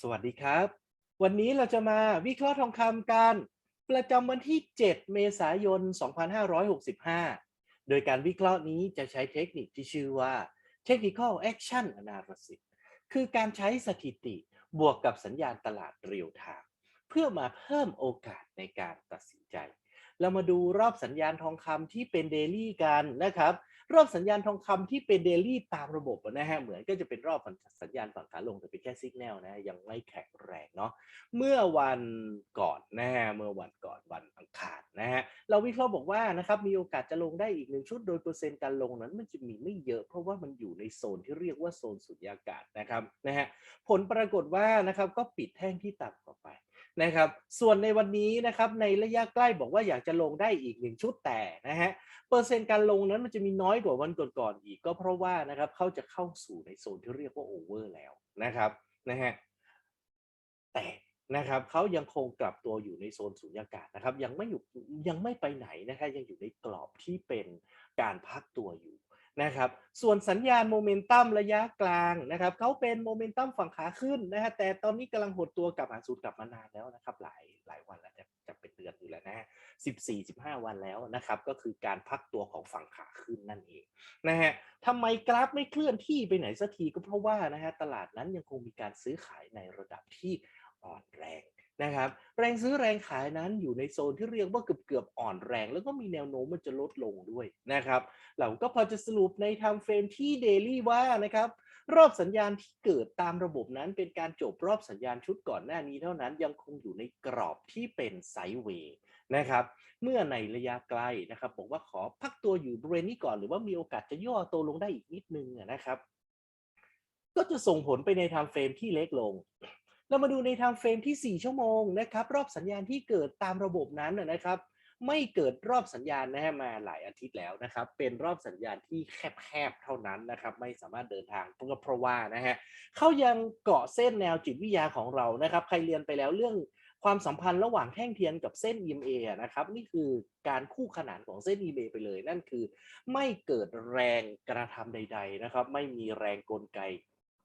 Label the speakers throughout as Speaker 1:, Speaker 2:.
Speaker 1: สวัสดีครับ วันนี้เราจะมาวิเคราะห์ทองคำกันประจำวันที่ 7 เมษายน 2565 โดยการวิเคราะห์นี้จะใช้เทคนิคที่ชื่อว่า Technical Action Analysis คือการใช้สถิติบวกกับสัญญาณตลาดเรียวทาง เพื่อมาเพิ่มโอกาสในการตัดสินใจ เรามาดูรอบสัญญาณทองคำที่เป็นเดลี่กันนะครับ รอบสัญญาณทองคำที่เป็นเดลี่ตามระบบนะฮะเหมือนก็จะเป็นรอบสัญญาณฝั่งขาลงแต่เป็นแค่สัญญาณนะยังไม่แข็งแรงเนาะเมื่อวันก่อนนะฮะเมื่อวันก่อนวันอังคารนะฮะเราวิเคราะห์บอกว่านะครับมีโอกาสจะลงได้อีกหนึ่งชุดโดยเปอร์เซ็นต์การลงนั้นมันจะมีไม่เยอะเพราะว่ามันอยู่ในโซนที่เรียกว่าโซนสุญญากาศนะครับนะฮะผลปรากฏว่านะครับก็ปิดแท่งที่ต่ำกว่าไป นะครับ ส่วนในวันนี้นะครับในระยะใกล้บอกว่าอยากจะลงได้อีกหนึ่งชุดแต่นะฮะเปอร์เซ็นต์การลงนั้นมันจะมีน้อยกว่าวันก่อนๆอีกก็เพราะว่านะครับเขาจะเข้าสู่ในโซนที่เรียกว่าโอเวอร์แล้วนะครับนะฮะแต่นะครับเขายังคงกลับตัวอยู่ในโซนสุญญากาศนะครับ ยังไม่อยู่ยังไม่ไปไหนนะครับยังอยู่ในกรอบที่เป็นการพักตัวอยู่ นะครับ ส่วนสัญญาณโมเมนตัมระยะกลางนะครับเขาเป็นโมเมนตัมฝั่งขาขึ้นนะฮะแต่ตอนนี้กำลังหดตัวกลับหาศูนย์กลับมานานแล้วนะครับ หลายหลายวันแล้วจะจะเป็นเดือนอยู่แล้วนะสิบสี่สิบห้าวันแล้วนะครับ ก็คือการพักตัวของฝั่งขาขึ้นนั่นเองนะฮะทำไมกราฟไม่เคลื่อนที่ไปไหนสักทีก็เพราะว่านะฮะตลาดนั้นยังคงมีการซื้อขายในระดับที่ นะครับแรงซื้อแรงขายนั้นอยู่ในโซนที่เรียกว่าเกือบเกือบอ่อนแรง แล้วก็มีแนวโน้มมันจะลดลงด้วยนะครับเราก็พอจะสรุปในไทม์เฟรมที่เดลี่ว่านะครับรอบสัญญาณที่เกิดตามระบบนั้นเป็นการจบรอบสัญญาณชุดก่อนหน้านี้เท่านั้นยังคงอยู่ในกรอบที่เป็นไซด์เวย์นะครับเมื่อในระยะไกลนะครับบอกว่าขอพักตัวอยู่บริเวณนี้ก่อนหรือว่ามีโอกาสจะย่อตัวลงได้อีกนิดนึงนะครับ ก็จะส่งผลไปในไทม์เฟรมที่เล็กลง เรามาดูในไทม์เฟรมที่ 4 ชั่วโมงนะครับ รอบสัญญาณที่เกิดตามระบบนั้นนะครับ ไม่เกิดรอบสัญญาณนะฮะมาหลายอาทิตย์แล้วนะครับ เป็นรอบสัญญาณที่แคบๆเท่านั้นนะครับ ไม่สามารถเดินทางเพราะเพราะว่านะฮะเขายังเกาะเส้นแนวจิตวิทยาของเรานะครับ ใครเรียนไปแล้วเรื่องความสัมพันธ์ระหว่างแท่งเทียนกับเส้น EMA อะนะครับ นี่คือการคู่ขนานของเส้น EMA ไปเลย นั่นคือ ไม่เกิดแรงกระทำใด ๆนะครับ ไม่มีแรงกลไก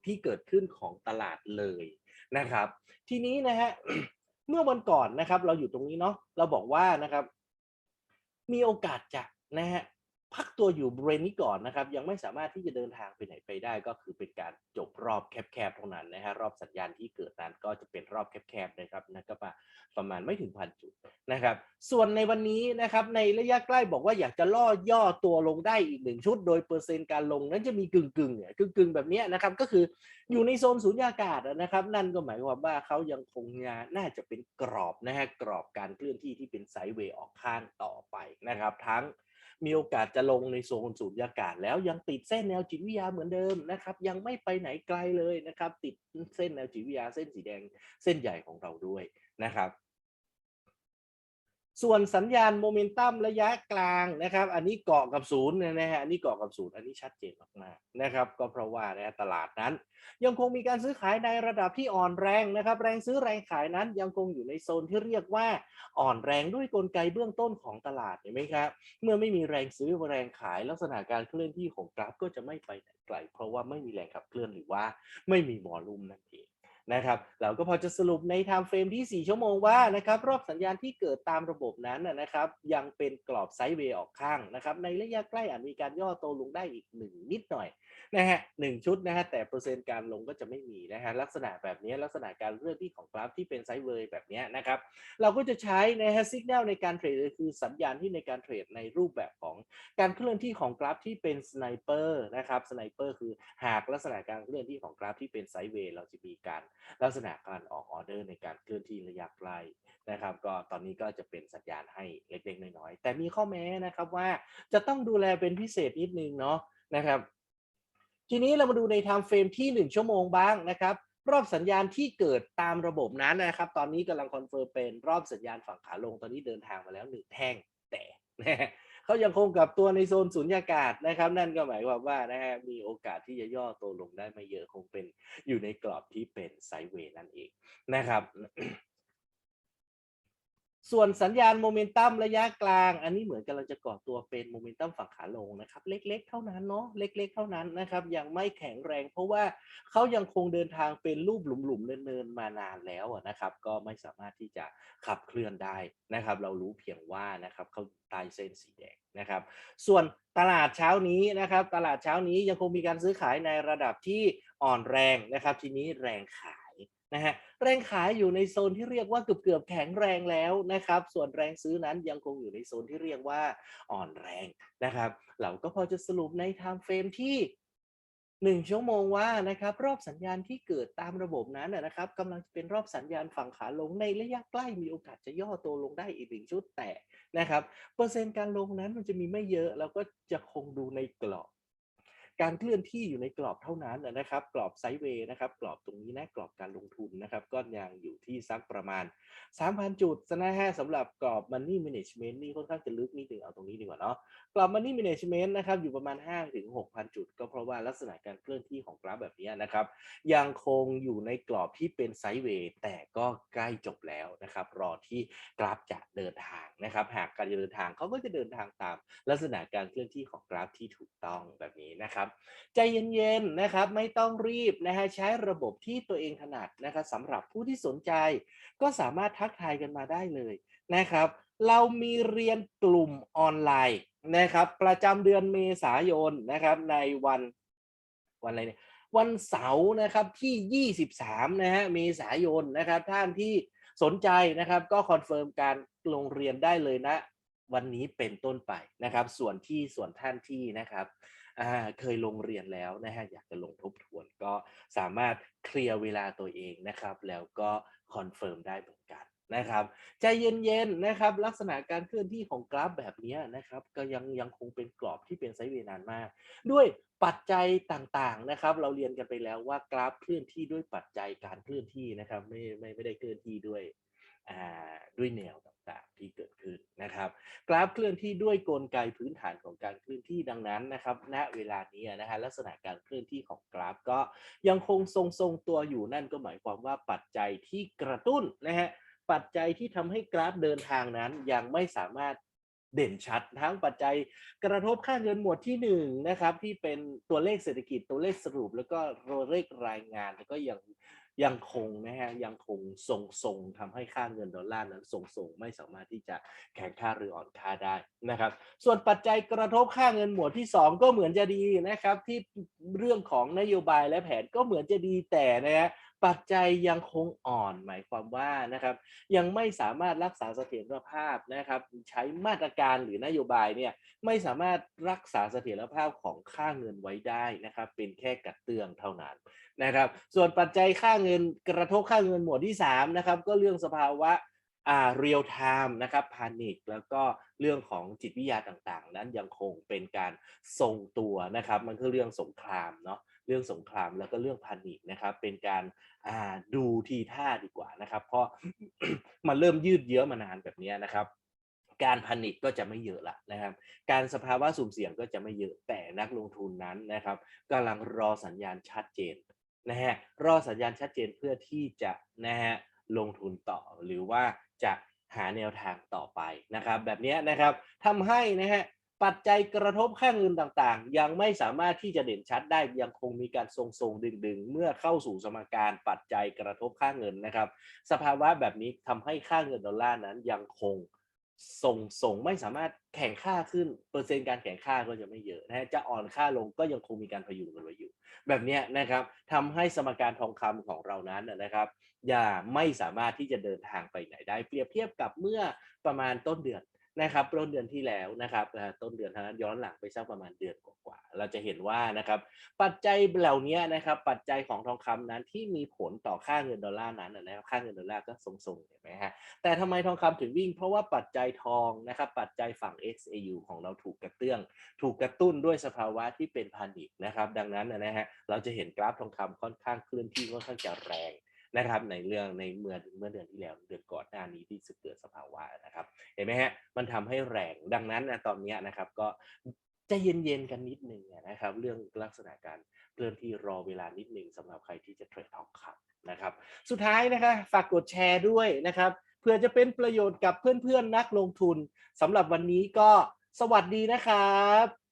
Speaker 1: ที่เกิดขึ้นของตลาดเลย นะครับ ทีนี้นะฮะเมื่อวันก่อนนะครับ เราอยู่ตรงนี้เนาะเราบอกว่านะครับ มีโอกาสจะนะฮะพักตัวอยู่บริเวณนี้ก่อนนะครับ ยังไม่สามารถที่จะเดินทางไปไหนไปได้ ก็คือเป็นการจบรอบแคบๆเท่านั้นนะฮะรอบสัญญาณที่เกิดนั้นก็จะเป็นรอบแคบๆนะครับนะก็ประมาณไม่ถึงพันจุด นะครับ ส่วนในวันนี้นะครับในระยะใกล้บอกว่าอยากจะล่อย่อตัวลงได้อีกหนึ่งชุด โดยเปอร์เซ็นต์การลงนั้นจะมีกึ่งๆเนี่ยกึ่งๆแบบนี้นะครับก็คืออยู่ในโซนสูญญากาศนะครับ นั่นก็หมายความว่าเขายังคงงานน่าจะเป็นกรอบนะฮะกรอบการเคลื่อนที่ที่เป็นไซด์เวย์ออกข้างต่อไปนะครับ ทั้งมีโอกาสจะลงในโซนสูญญากาศแล้วยังติดเส้นแนวจิตวิทยาเหมือนเดิมนะครับยังไม่ไปไหนไกลเลยนะครับ ติดเส้นแนวจิตวิทยาเส้นสีแดงเส้นใหญ่ของเราด้วยนะครับ ส่วนสัญญาณโมเมนตัมระยะกลางนะครับ อันนี้เกาะกับศูนย์นะฮะอันนี้เกาะกับศูนย์อันนี้ชัดเจนมากๆนะครับ ก็เพราะว่านะตลาดนั้น ยังคงมีการซื้อขายในระดับที่อ่อนแรงนะครับ แรงซื้อแรงขายนั้นยังคงอยู่ในโซนที่เรียกว่าอ่อนแรงด้วยกลไกเบื้องต้นของตลาดเห็นไหมครับเมื่อไม่มีแรงซื้อแรงขายลักษณะการเคลื่อนที่ของกราฟก็จะไม่ไปไหนไกลเพราะว่าไม่มีแรงขับเคลื่อนหรือว่าไม่มีวอลุ่มนั่นเอง นะครับเราก็พอจะสรุปในไทม์เฟรมที่ 4 ชั่วโมงว่านะครับรอบสัญญาณที่เกิดตามระบบนั้นนะครับยังเป็นกรอบไซด์เวย์ออกข้างนะครับในระยะใกล้อาจมีการย่อตัวลงได้อีกหนึ่งนิดหน่อย นะฮะหนึ่งชุดนะฮะแต่เปอร์เซ็นต์การลงก็จะไม่มีนะฮะลักษณะแบบนี้ลักษณะการเลื่อนที่ของกราฟที่เป็นไซด์เวย์แบบนี้นะครับเราก็จะใช้นะฮะสัญญาณในการเทรดคือสัญญาณที่ในการเทรดในรูปแบบของการเคลื่อนที่ของกราฟที่เป็นสไนเปอร์นะครับสไนเปอร์คือหากลักษณะการเคลื่อนที่ของกราฟที่เป็นไซด์เวย์เราจะมีการลักษณะการออกออเดอร์ในการเคลื่อนที่ระยะไกลนะครับก็ตอนนี้ก็จะเป็นสัญญาณให้เล็กๆน้อยๆแต่มีข้อแม้นะครับว่าจะต้องดูแลเป็นพิเศษนิดนึงเนาะนะครับ ทีนี้เรามาดูในไทม์เฟรมที่ 1 ชั่วโมงบ้างนะครับ รอบสัญญาณที่เกิดตามระบบนั้นนะครับ ตอนนี้กำลังคอนเฟิร์มเป็นรอบสัญญาณฝั่งขาลงตอนนี้เดินทางมาแล้วหนึ่งแท่งแต่เขายังคงกับตัวในโซนสุญญากาศนะครับ นั่นก็หมายความว่านะฮะมีโอกาสที่จะย่อตัวลงได้ไม่เยอะคงเป็นอยู่ในกรอบที่เป็นไซด์เวย์นั่นเองนะครับ ส่วนสัญญาณโมเมนตัมระยะกลาง อันนี้เหมือนกำลังจะก่อตัวเป็นโมเมนตัมฝั่งขาลงนะครับ เล็กๆ เท่านั้นเนาะเล็ก ๆ เท่านั้นนะครับ ยังไม่แข็งแรง เพราะว่าเขายังคงเดินทางเป็นรูปหลุมๆเนินๆมานานแล้วนะครับ ก็ไม่สามารถที่จะขับเคลื่อนได้นะครับ เรารู้เพียงว่านะครับเขาใต้เส้นสีแดงนะครับ ส่วนตลาดเช้านี้นะครับ ตลาดเช้านี้ยังคงมีการซื้อขายในระดับที่อ่อนแรงนะครับ ทีนี้แรงขาย นะฮะแรงขายอยู่ในโซนที่เรียกว่าเกือบเกือบๆแข็งแรงแล้วนะครับ ส่วนแรงซื้อนั้นยังคงอยู่ในโซนที่เรียกว่าอ่อนแรงนะครับ เราก็พอจะสรุปในไทม์เฟรมที่หนึ่งชั่วโมงว่านะครับ รอบสัญญาณที่เกิดตามระบบนั้นนะนะครับกำลังจะเป็นรอบสัญญาณฝั่งขาลงในระยะใกล้มีโอกาสจะย่อตัวลงได้อีกหนึ่งชุดแต่นะครับ เปอร์เซ็นต์การลงนั้นมันจะมีไม่เยอะ แล้วก็จะคงดูในกรอบ การเคลื่อนที่อยู่ในกรอบเท่านั้นนะครับ กรอบไซด์เวย์นะครับ กรอบตรงนี้นะกรอบการลงทุนนะครับ ก็ยังอยู่ที่สักประมาณ 3,000 จุดนะฮะสำหรับกรอบ Money Management นี่ค่อนข้างจะลึกนิดนึงเอาตรงนี้ดีกว่าเนาะกรอบ Money Management นะครับอยู่ประมาณ5ถึง6,000 จุด ก็เพราะว่าลักษณะการเคลื่อนที่ของกราฟแบบนี้นะครับ ยังคงอยู่ในกรอบที่เป็นไซด์เวย์แต่ก็ใกล้จบแล้วนะครับ รอที่กราฟจะเดินทางนะครับ หากการเดินทางเขาก็จะเดินทางตาม ลักษณะการเคลื่อนที่ของกราฟที่ถูกต้องแบบนี้นะครับใจเย็นๆนะครับไม่ต้องรีบนะฮะใช้ระบบที่ตัวเองถนัดนะครับสำหรับผู้ที่สนใจ ก็สามารถทักทายกันมาได้เลยนะครับ เรามีเรียนกลุ่มออนไลน์นะครับประจำเดือนเมษายนนะครับในวันวันอะไรเนี่ยวันเสาร์นะครับที่ 23นะฮะเมษายนนะครับท่านที่สนใจนะครับก็คอนเฟิร์มการลงเรียนได้เลยนะ วันนี้เป็นต้นไปนะครับ ส่วนที่ส่วนท่านที่นะครับ เคยลงเรียนแล้วนะฮะอยากจะลงทบทวนก็สามารถเคลียร์เวลาตัวเองนะครับ แล้วก็คอนเฟิร์มได้เหมือนกันนะครับใจเย็นๆนะครับ ลักษณะการเคลื่อนที่ของกราฟแบบนี้นะครับ ก็ยังยังคงเป็นกรอบที่เป็นไซด์เวย์นานมาก ด้วยปัจจัยต่างๆนะครับ เราเรียนกันไปแล้วว่ากราฟเคลื่อนที่ด้วยปัจจัยการเคลื่อนที่นะครับ ไม่ไม่ไม่ได้เคลื่อนที่ด้วยอ่าด้วยแนว ต่างๆที่เกิดขึ้นนะครับ กราฟเคลื่อนที่ด้วยกลไกพื้นฐานของการเคลื่อนที่ดังนั้นนะครับ ณเวลานี้นะฮะลักษณะการเคลื่อนที่ของกราฟก็ยังคงทรงๆตัวอยู่นั่นก็หมายความว่าปัจจัยที่กระตุ้นนะฮะปัจจัยที่ทำให้กราฟเดินทางนั้นยังไม่สามารถเด่นชัดทั้งปัจจัยกระทบค่าเงินหมวดที่หนึ่งนะครับที่เป็นตัวเลขเศรษฐกิจตัวเลขสรุป แล้วก็ตัวเลขรายงานแล้วก็ยัง ยังคงนะฮะยังคงทรงทรงทำให้ค่าเงินดอลลาร์นั้นทรงทรงไม่สามารถที่จะแข็งค่าหรืออ่อนค่าได้นะครับ ส่วนปัจจัยกระทบค่าเงินหมวดที่ 2 ก็เหมือนจะดีนะครับ ที่เรื่องของนโยบายและแผนก็เหมือนจะดีแต่นะฮะปัจจัยยังคงอ่อนหมายความว่านะครับยังไม่สามารถรักษาเสถียรภาพนะครับ ใช้มาตรการหรือนโยบายเนี่ยไม่สามารถรักษาเสถียรภาพของค่าเงินไว้ได้นะครับ เป็นแค่กระเตืองเท่านั้น นะครับ ส่วนปัจจัยค่าเงินกระทบค่าเงินหมวดที่3นะครับก็เรื่องสภาวะอ่าเรียลไทม์นะครับพานิคแล้วก็เรื่องของจิตวิทยาต่างๆ นั้นยังคงเป็นการทรงตัวนะครับ มันคือเรื่องสงครามเนาะเรื่องสงครามแล้วก็เรื่องพานิคนะครับ เป็นการอ่าดูทีท่าดีกว่านะครับ เพราะมันเริ่มยืดเยื้อมานานแบบนี้นะครับการผนิตก็จะไม่เยอะละนะครับ การสภาวะสุ่มเสี่ยงก็จะไม่เยอะแต่นักลงทุนนั้นนะครับกำลังรอสัญญาณชัดเจน นะฮะรอสัญญาณชัดเจนเพื่อที่จะนะฮะลงทุนต่อหรือว่าจะหาแนวทางต่อไปนะครับ แบบนี้นะครับทำให้นะฮะปัจจัยกระทบค่าเงินต่างๆ ยังไม่สามารถที่จะเด่นชัดได้ยังคงมีการทรงๆดึงๆ เมื่อเข้าสู่สมการปัจจัยกระทบค่าเงินนะครับ สภาวะแบบนี้ทำให้ค่าเงินดอลลาร์นั้นยังคง ส่งส่งไม่สามารถแข่งค่าขึ้นเปอร์เซ็นต์การแข่งค่าก็จะไม่เยอะนะฮะจะอ่อนค่าลงก็ยังคงมีการพยุงกันไว้อยู่ แบบเนี้ยนะครับทำให้สมการทองคำของเรานั้นนะนะครับอย่าไม่สามารถที่จะเดินทางไปไหนได้ เปรียบเทียบกับเมื่อประมาณต้นเดือน นะครับต้นเดือนที่แล้วนะครับต้นเดือนท่านั้นย้อนหลังไปสักประมาณเดือนกว่าๆเราจะเห็นว่านะครับ ปัจจัยเหล่านี้นะครับ ปัจจัยของทองคำนั้นที่มีผลต่อค่าเงินดอลลาร์นั้นนะนะครับค่าเงินดอลลาร์ก็ทรงๆเห็นไหมฮะแต่ทำไมทองคำถึงวิ่ง เพราะว่าปัจจัยทองนะครับ ปัจจัยฝั่ง XAU ของเราถูกกระเตื้อง ถูกกระตุ้นด้วยสภาวะที่เป็นพานิคนะครับ ดังนั้นนะฮะเราจะเห็นกราฟทองคำค่อนข้างเคลื่อนที่ค่อนข้างจะแรง นะครับ ในเรื่องในเมื่อเมื่อเดือนที่แล้วเดือนก่อนหน้านี้ที่สเกิดสภาวะนะครับ เห็นไหมฮะมันทำให้แรงดังนั้นนะตอนนี้นะครับก็จะเย็นๆกันนิดนึงนะครับ เรื่องลักษณะการเคลื่อนที่รอเวลานิดนึงสำหรับใครที่จะเทรดทองคำนะครับ สุดท้ายนะคะฝากกดแชร์ด้วยนะครับเพื่อจะเป็นประโยชน์กับเพื่อนๆนักลงทุนสำหรับวันนี้ก็สวัสดีนะครับ